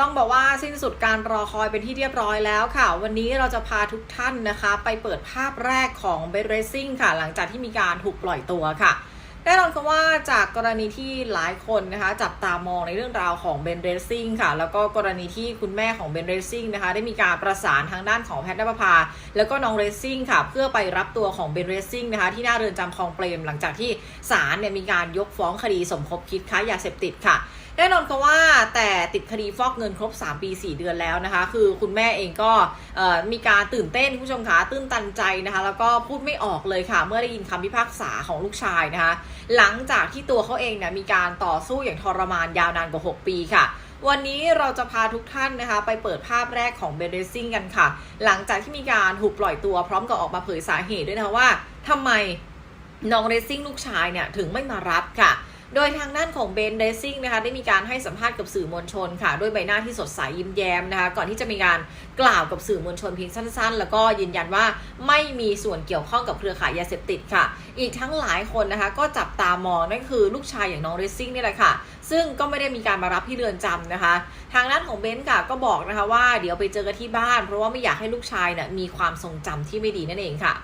ต้องบอกว่าสิ้นสุดการรอคอยเป็นที่เรียบร้อยแล้วค่ะ วันนี้เราจะพาทุกท่านนะคะ ไปเปิดภาพแรกของเบ r เรซิ่งค่ะ หลังจากที่มีการถูกปล่อยตัวค่ะ แน่นอนค่ะว่าจากกรณีที่หลายคนนะคะจับตามองในเรื่องราวของเบนเรซิ่งค่ะ แล้วก็กรณีที่คุณแม่ของเบนเรซิ่งนะคะได้มีการประสานทางด้านของแพทย์นภพาแล้วก็น้องเรซิ่งค่ะ เพื่อไปรับตัวของเบนเรซิ่งนะคะที่หน้าเรือนจำคลองเปรม หลังจากที่ศาลเนี่ยมีการยกฟ้องคดีสมคบคิดค้ายาเสพติดค่ะแน่นอนค่ะว่าแต่ติดคดีฟอกเงินครบ 3 ปี 4 เดือนแล้วนะคะ คือคุณแม่เองก็มีการตื่นเต้นผู้ชมคะตื้นตันใจนะคะ แล้วก็พูดไม่ออกเลยค่ะ เมื่อได้ยินคำพิพากษาของลูกชายนะคะหลังจากที่ตัวเขาเองเนี่ยมีการต่อสู้อย่างทรมานยาวนานกว่า 6 ปีค่ะวันนี้เราจะพาทุกท่านนะคะ ไปเปิดภาพแรกของเบเรซิ่งกันค่ะ หลังจากที่มีการถูกปล่อยตัวพร้อมกับออกมาเผยสาเหตุด้วยนะคะว่าทำไมน้องเรซิ่งลูกชายเนี่ย ถึงไม่มารับค่ะ โดยทางด้านของเบนเรซิ่งนะคะได้มีการให้สัมภาษณ์กับสื่อมวลชนค่ะด้วยใบหน้าที่สดใสยิ้มแย้มนะคะก่อนที่จะมีการกล่าวกับสื่อมวลชนเพียงสั้น ๆ แล้วก็ยืนยันว่าไม่มีส่วนเกี่ยวข้องกับเครือข่ายยาเสพติดค่ะ อีกทั้งหลายคนนะคะก็จับตามองนั่นคือลูกชายอย่างน้องเรซิ่งนี่แหละค่ะ ซึ่งก็ไม่ได้มีการมารับที่เรือนจำนะคะ ทางด้านของเบนค่ะก็บอกนะคะว่าเดี๋ยวไปเจอกันที่บ้าน เพราะว่าไม่อยากให้ลูกชายเนี่ยมีความทรงจำที่ไม่ดีนั่นเองค่ะ